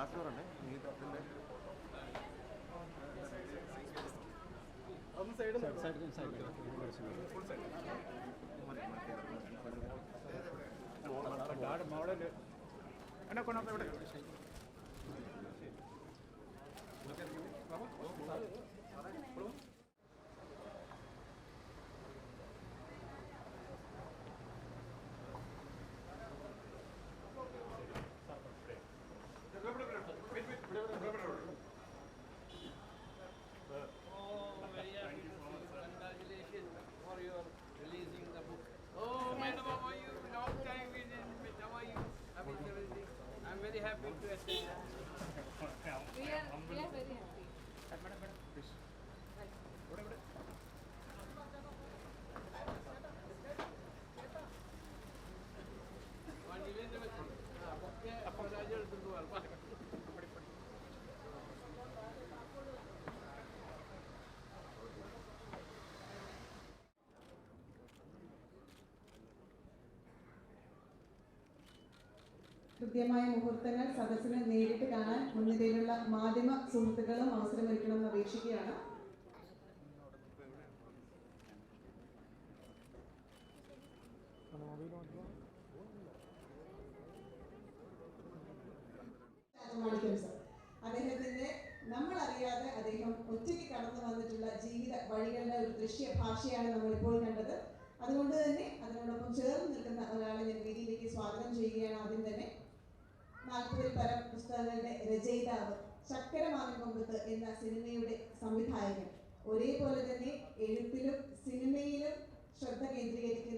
Glass ഡോറുണ്ട് ഈ ഇതിന്റെ ഒന്ന് സൈഡ് മോഡൽ എന്നെ കൊണ്ടു ഇവിടെ. Oh, We are, we are very happy. കൃത്യമായ മുഹൂർത്തങ്ങൾ സദസ്സിന് നേരിട്ട് കാണാൻ മുൻനിരയിലുള്ള മാധ്യമ സുഹൃത്തുക്കളും അവസരമൊരുക്കണമെന്ന് അപേക്ഷിക്കുകയാണ്. അദ്ദേഹത്തിന്റെ നമ്മൾ അറിയാതെ അദ്ദേഹം ഒറ്റയ്ക്ക് കടന്നു വന്നിട്ടുള്ള ജീവിത വഴികളുടെ ഒരു ദൃശ്യ ഭാഷയാണ് നമ്മൾ ഇപ്പോൾ കണ്ടത്. അതുകൊണ്ട് തന്നെ അതിനോടൊപ്പം ചേർന്ന് നിൽക്കുന്ന ഒരാളെ ഞാൻ വീതിയിലേക്ക് സ്വാഗതം ചെയ്യുകയാണ് ആദ്യം നാൽപ്പതിൽ പരം പുസ്തകങ്ങളുടെ രചയിതാവ് കൊമ്പത്ത് എന്ന സിനിമയുടെ സംവിധായകൻ. ഒരേപോലെ തന്നെ എഴുത്തിലും സിനിമയിലും ശ്രദ്ധ കേന്ദ്രീകരിക്കുന്ന